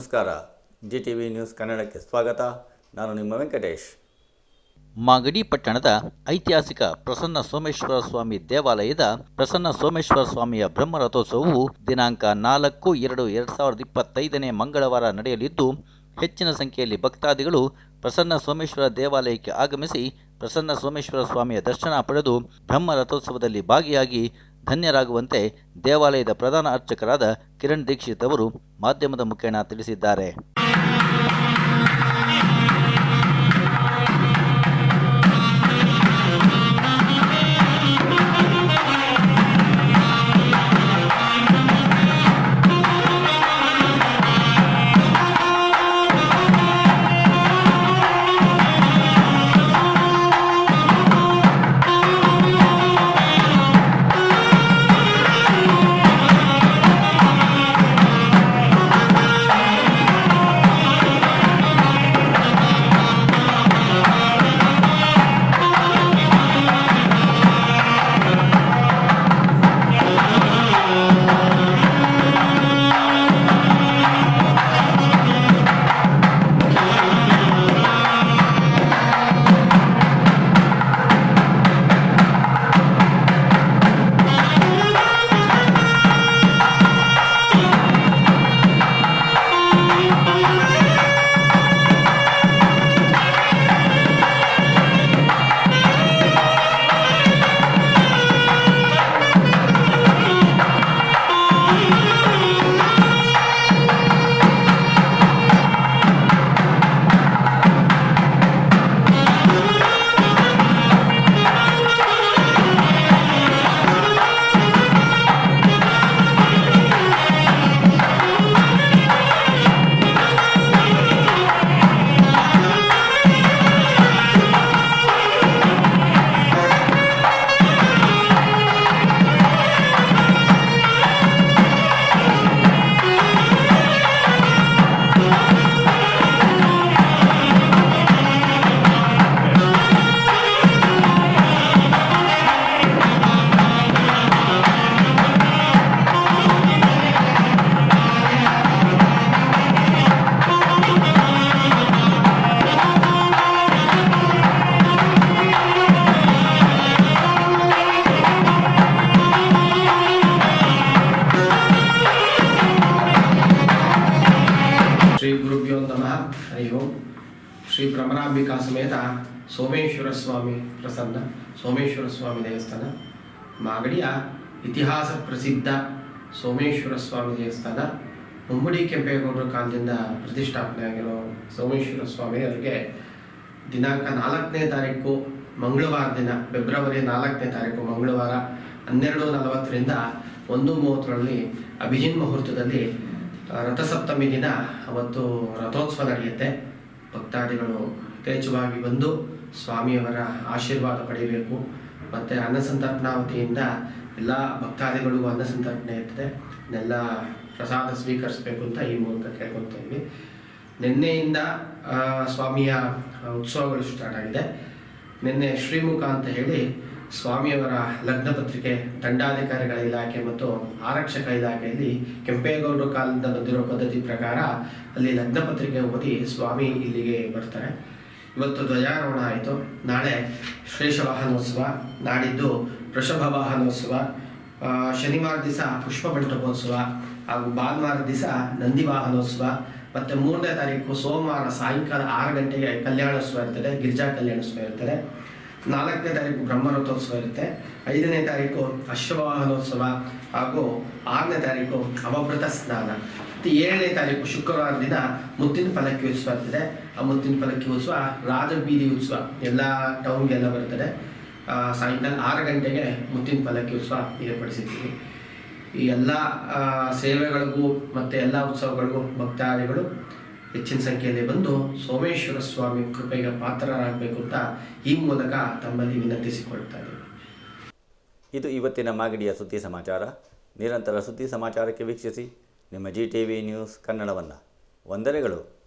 ನಮಸ್ಕಾರ. G T V news ಕನ್ನಡಕ್ಕೆ ಸ್ವಾಗತ. ನಾನು ನಿಮ್ಮ ವೆಂಕಟೇಶ್. ಮಾಗಡಿ ಪಟ್ಟಣದ ಐತಿಹಾಸಿಕ ಪ್ರಸನ್ನ ಸೋಮೇಶ್ವರ ಸ್ವಾಮಿ ದೇವಾಲಯದ ಪ್ರಸನ್ನ ಸೋಮೇಶ್ವರ ಸ್ವಾಮಿಯ ಬ್ರಹ್ಮರಥೋತ್ಸವವು ದಿನಾಂಕ ನಾಲ್ಕು ಎರಡು ಎರಡು ಸಾವಿರದ ಇಪ್ಪತ್ತೈದನೇ ಮಂಗಳವಾರ ನಡೆಯಲಿದ್ದು, ಹೆಚ್ಚಿನ ಸಂಖ್ಯೆಯಲ್ಲಿ ಭಕ್ತಾದಿಗಳು ಪ್ರಸನ್ನ ಸೋಮೇಶ್ವರ ದೇವಾಲಯಕ್ಕೆ ಆಗಮಿಸಿ ಪ್ರಸನ್ನ ಸೋಮೇಶ್ವರ ಸ್ವಾಮಿಯ ದರ್ಶನ ಪಡೆದು ಬ್ರಹ್ಮ ರಥೋತ್ಸವದಲ್ಲಿ ಭಾಗಿಯಾಗಿ ಧನ್ಯರಾಗುವಂತೆ ದೇವಾಲಯದ ಪ್ರಧಾನ ಅರ್ಚಕರಾದ ಕಿರಣ್ ದೀಕ್ಷಿತ್ ಅವರು ಮಾಧ್ಯಮದ ಮುಖೇನ ತಿಳಿಸಿದ್ದಾರೆ. ಹರಿ ಓಂ ಶ್ರೀ ಭ್ರಮರಾಂಬಿಕಾ ಸಮೇತ ಸೋಮೇಶ್ವರ ಸ್ವಾಮಿ ಪ್ರಸನ್ನ, ಸೋಮೇಶ್ವರ ಸ್ವಾಮಿ ದೇವಸ್ಥಾನ, ಮಾಗಡಿಯ ಇತಿಹಾಸ ಪ್ರಸಿದ್ಧ ಸೋಮೇಶ್ವರ ಸ್ವಾಮಿ ದೇವಸ್ಥಾನ, ಮುಮ್ಮಡಿ ಕೆಂಪೇಗೌಡರ ಕಾಲದಿಂದ ಪ್ರತಿಷ್ಠಾಪನೆ ಆಗಿರೋ ಸೋಮೇಶ್ವರ ಸ್ವಾಮಿ ಅವರಿಗೆ ದಿನಾಂಕ ನಾಲ್ಕನೇ ತಾರೀಕು ಮಂಗಳವಾರ ದಿನ, ಫೆಬ್ರವರಿ ನಾಲ್ಕನೇ ತಾರೀಕು ಮಂಗಳವಾರ ಹನ್ನೆರಡು ನಲವತ್ತರಿಂದ ಒಂದು ಮೂವತ್ತರಲ್ಲಿ ಅಭಿಜಿನ್ ಮುಹೂರ್ತದಲ್ಲಿ ರಥಸಪ್ತಮಿ ದಿನ ಅವತ್ತು ರಥೋತ್ಸವ ನಡೆಯುತ್ತೆ. ಭಕ್ತಾದಿಗಳು ಯಥೇಚ್ಛವಾಗಿ ಬಂದು ಸ್ವಾಮಿಯವರ ಆಶೀರ್ವಾದ ಪಡೆಯಬೇಕು. ಮತ್ತು ಅನ್ನಸಂತರ್ಪಣಾ ವತಿಯಿಂದ ಎಲ್ಲ ಭಕ್ತಾದಿಗಳಿಗೂ ಅನ್ನಸಂತರ್ಪಣೆ ಇರ್ತದೆ. ಎಲ್ಲ ಪ್ರಸಾದ ಸ್ವೀಕರಿಸಬೇಕು ಅಂತ ಈ ಮೂಲಕ ಕೇಳ್ಕೊತಾ ಇದ್ವಿ. ನಿನ್ನೆಯಿಂದ ಸ್ವಾಮಿಯ ಉತ್ಸವಗಳು ಸ್ಟಾರ್ಟ್ ಆಗಿದೆ. ನಿನ್ನೆ ಶ್ರೀಮುಖ ಅಂತ ಹೇಳಿ ಸ್ವಾಮಿಯವರ ಲಗ್ನ ಪತ್ರಿಕೆ, ದಂಡಾಧಿಕಾರಿಗಳ ಇಲಾಖೆ ಮತ್ತು ಆರಕ್ಷಕ ಇಲಾಖೆಯಲ್ಲಿ ಕೆಂಪೇಗೌಡರ ಕಾಲದಿಂದ ಬಂದಿರೋ ಪದ್ಧತಿ ಪ್ರಕಾರ ಅಲ್ಲಿ ಲಗ್ನ ಪತ್ರಿಕೆ ಓದಿ ಸ್ವಾಮಿ ಇಲ್ಲಿಗೆ ಬರ್ತಾರೆ. ಇವತ್ತು ಧ್ವಜಾರೋಹಣ ಆಯಿತು. ನಾಳೆ ಶ್ರೇಷ ವಾಹನೋತ್ಸವ, ನಾಡಿದ್ದು ವೃಷಭ ವಾಹನೋತ್ಸವ ಶನಿವಾರ ದಿವಸ ಪುಷ್ಪ ಮಂಟಪೋತ್ಸವ ಹಾಗೂ ಭಾನುವಾರ ದಿವಸ ನಂದಿ ವಾಹನೋತ್ಸವ ಮತ್ತು ಮೂರನೇ ತಾರೀಕು ಸೋಮವಾರ ಸಾಯಂಕಾಲ ಆರು ಗಂಟೆಗೆ ಕಲ್ಯಾಣೋತ್ಸವ ಇರ್ತದೆ, ಗಿರಿಜಾ ಕಲ್ಯಾಣೋತ್ಸವ ಇರ್ತದೆ. ನಾಲ್ಕನೇ ತಾರೀಕು ಬ್ರಹ್ಮರಥೋತ್ಸವ ಇರುತ್ತೆ. ಐದನೇ ತಾರೀಕು ಅಶ್ವವಾಹನೋತ್ಸವ ಹಾಗೂ ಆರನೇ ತಾರೀಕು ಅವಭೃತ ಸ್ನಾನ. ಮತ್ತು ಏಳನೇ ತಾರೀಕು ಶುಕ್ರವಾರ ದಿನ ಮುತ್ತಿನ ಫಲಕ್ಕೆ ಉತ್ಸವ ಇರ್ತದೆ. ಆ ಮುತ್ತಿನ ಫಲಕ್ಕೆ ಉತ್ಸವ ರಾಜಬೀದಿ ಉತ್ಸವ. ಎಲ್ಲ ಟೌನ್ಗೆಲ್ಲ ಬರ್ತದೆ. ಸಾಯಂಕಾಲ ಆರು ಗಂಟೆಗೆ ಮುತ್ತಿನ ಫಲಕ್ಕೆ ಉತ್ಸವ ಏರ್ಪಡಿಸಿದ್ದೀವಿ ಈ ಎಲ್ಲ ಸೇವೆಗಳಿಗೂ ಮತ್ತು ಎಲ್ಲ ಉತ್ಸವಗಳಿಗೂ ಭಕ್ತಾದಿಗಳು ಹೆಚ್ಚಿನ ಸಂಖ್ಯೆಯಲ್ಲಿ ಬಂದು ಸೋಮೇಶ್ವರ ಸ್ವಾಮಿ ಕೃಪೆಗೆ ಪಾತ್ರರಾಗಬೇಕು ಅಂತ ಈ ಮೂಲಕ ತಮ್ಮಲ್ಲಿ ವಿನಂತಿಸಿಕೊಳ್ತಾ ಇದು ಇವತ್ತಿನ ಮಾಗಡಿಯ ಸುದ್ದಿ ಸಮಾಚಾರ. ನಿರಂತರ ಸುದ್ದಿ ಸಮಾಚಾರಕ್ಕೆ ವೀಕ್ಷಿಸಿ. ನಿಮ್ಮ ಜಿ ಟಿ ವಿ ನ್ಯೂಸ್ ಕನ್ನಡವನ್ನು. ವಂದನೆಗಳು.